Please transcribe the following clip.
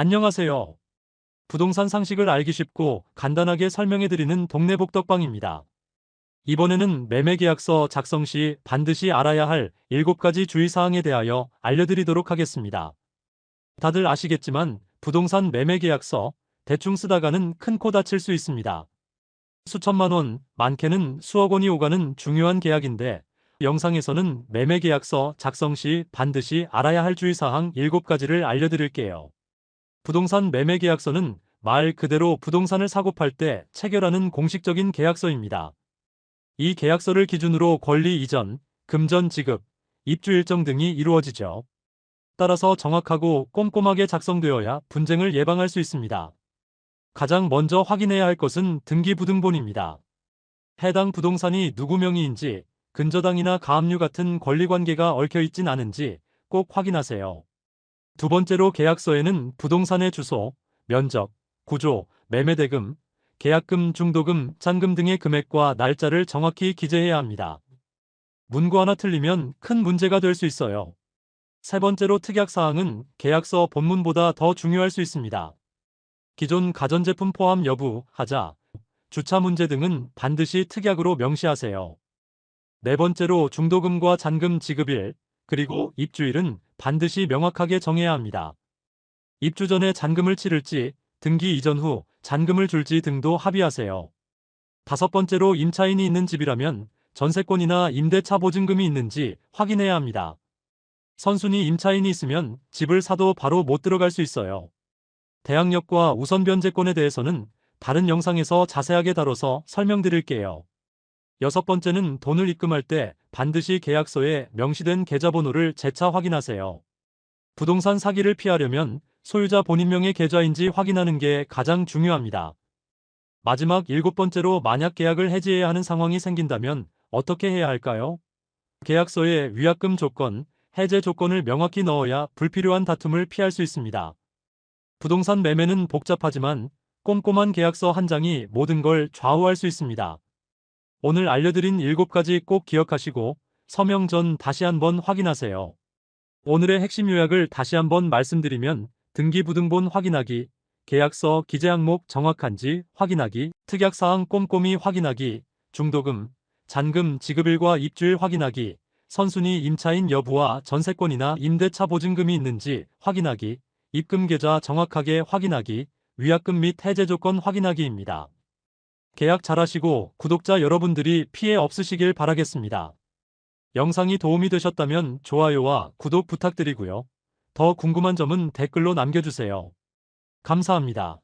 안녕하세요. 부동산 상식을 알기 쉽고 간단하게 설명해드리는 동네 복덕방입니다. 이번에는 매매계약서 작성 시 반드시 알아야 할 7가지 주의사항에 대하여 알려드리도록 하겠습니다. 다들 아시겠지만 부동산 매매계약서 대충 쓰다가는 큰 코 다칠 수 있습니다. 수천만 원, 많게는 수억 원이 오가는 중요한 계약인데 영상에서는 매매계약서 작성 시 반드시 알아야 할 주의사항 7가지를 알려드릴게요. 부동산 매매 계약서는 말 그대로 부동산을 사고 팔 때 체결하는 공식적인 계약서입니다. 이 계약서를 기준으로 권리 이전, 금전 지급, 입주 일정 등이 이루어지죠. 따라서 정확하고 꼼꼼하게 작성되어야 분쟁을 예방할 수 있습니다. 가장 먼저 확인해야 할 것은 등기부등본입니다. 해당 부동산이 누구 명의인지 근저당이나 가압류 같은 권리관계가 얽혀 있진 않은지 꼭 확인하세요. 두 번째로 계약서에는 부동산의 주소, 면적, 구조, 매매대금, 계약금, 중도금, 잔금 등의 금액과 날짜를 정확히 기재해야 합니다. 문구 하나 틀리면 큰 문제가 될 수 있어요. 세 번째로 특약사항은 계약서 본문보다 더 중요할 수 있습니다. 기존 가전제품 포함 여부, 하자, 주차 문제 등은 반드시 특약으로 명시하세요. 네 번째로 중도금과 잔금 지급일, 그리고 입주일은 반드시 명확하게 정해야 합니다. 입주 전에 잔금을 치를지, 등기 이전 후 잔금을 줄지 등도 합의하세요. 다섯 번째로 임차인이 있는 집이라면 전세권이나 임대차 보증금이 있는지 확인해야 합니다. 선순위 임차인이 있으면 집을 사도 바로 못 들어갈 수 있어요. 대항력과 우선 변제권에 대해서는 다른 영상에서 자세하게 다뤄서 설명드릴게요. 여섯 번째는 돈을 입금할 때 반드시 계약서에 명시된 계좌번호를 재차 확인하세요. 부동산 사기를 피하려면 소유자 본인 명의 계좌인지 확인하는 게 가장 중요합니다. 마지막 일곱 번째로 만약 계약을 해지해야 하는 상황이 생긴다면 어떻게 해야 할까요? 계약서에 위약금 조건, 해제 조건을 명확히 넣어야 불필요한 다툼을 피할 수 있습니다. 부동산 매매는 복잡하지만 꼼꼼한 계약서 한 장이 모든 걸 좌우할 수 있습니다. 오늘 알려드린 7가지 꼭 기억하시고 서명 전 다시 한번 확인하세요. 오늘의 핵심 요약을 다시 한번 말씀드리면 등기부등본 확인하기, 계약서 기재 항목 정확한지 확인하기, 특약사항 꼼꼼히 확인하기, 중도금, 잔금 지급일과 입주일 확인하기, 선순위 임차인 여부와 전세권이나 임대차 보증금이 있는지 확인하기, 입금 계좌 정확하게 확인하기, 위약금 및 해제 조건 확인하기입니다. 계약 잘하시고 구독자 여러분들이 피해 없으시길 바라겠습니다. 영상이 도움이 되셨다면 좋아요와 구독 부탁드리고요. 더 궁금한 점은 댓글로 남겨주세요. 감사합니다.